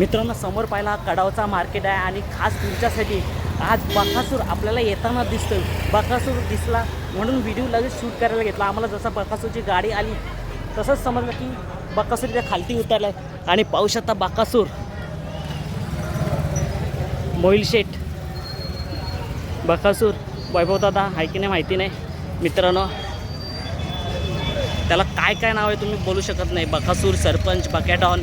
मित्रांनो समोर पाहिला हा कडावचा मार्केट आहे आणि खास तुमच्यासाठी आज बकासूर आपल्याला येताना दिसतोय. बकासूर दिसला म्हणून व्हिडिओ लगेच शूट करायला घेतला. आम्हाला जसा बकासूरची गाडी आली तसंच समजलं की बकासूर त्या खालती उतरलाय. आणि पाहू शकता बकासूर. मोईल शेठ. बकासूर वैभव दादा आहे की नाही माहिती नाही. मित्रांनो त्याला काय काय नाव आहे तुम्ही बोलू शकत नाही. बकासूर सरपंच बकॅडॉन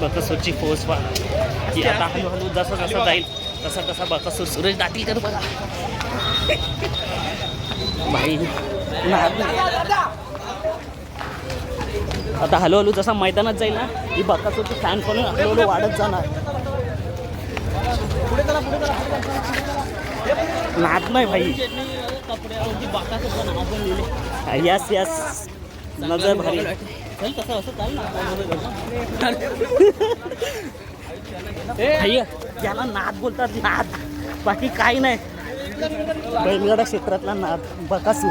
बकासूरची फोर्स पहा. की आता हळूहळू जसं जसं जाईल तसा तसा बकासूर सुरेश दातीलकर बघा. भाई. आता हळूहळू जसा मैदानात जाईल ना ही बकासूरची फॅन फॉलोइंग हळूहळू वाढत जाणार. नाद नाही भाई. पण यस यस नजर भारी. चल तसं असं चाल ना याला नाद बोलतात नाद. बाकी काही नाही. बैलगाडा क्षेत्रातला नाद बकासूर.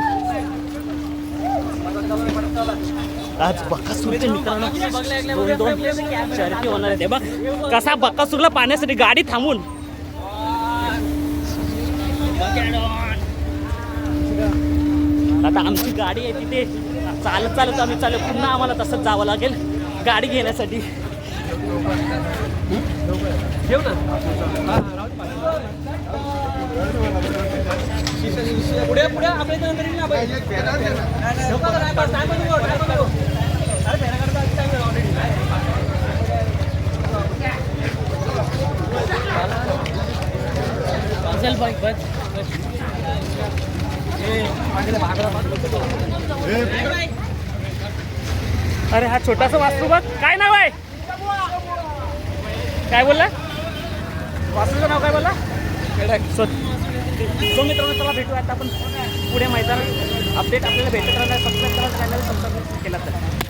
आज बकासूरचे मित्रांनो दोन दोन शर्यती होणार आहे बघ कसा बकासूरला पाहण्यासाठी गाडी थांबून. आता आमची गाडी आहे तिथे. चालत चालत आम्ही चालू पुन्हा आम्हाला तसंच जावं लागेल. गाडी घेण्यासाठी. ना. पुढे पुढे आपल्या. चल बस, अरे हा छोटासा वास्तू बघ. काय नाव आहे? काय बोलला? वास्तूचं नाव काय बोलला? सो सो मित्रांनो चला भेटूया. आता आपण पुढे मैदानात अपडेट आपल्याला भेटत राहणार. सबस्क्राईब करा चॅनल सबस्क्राईब केला तर.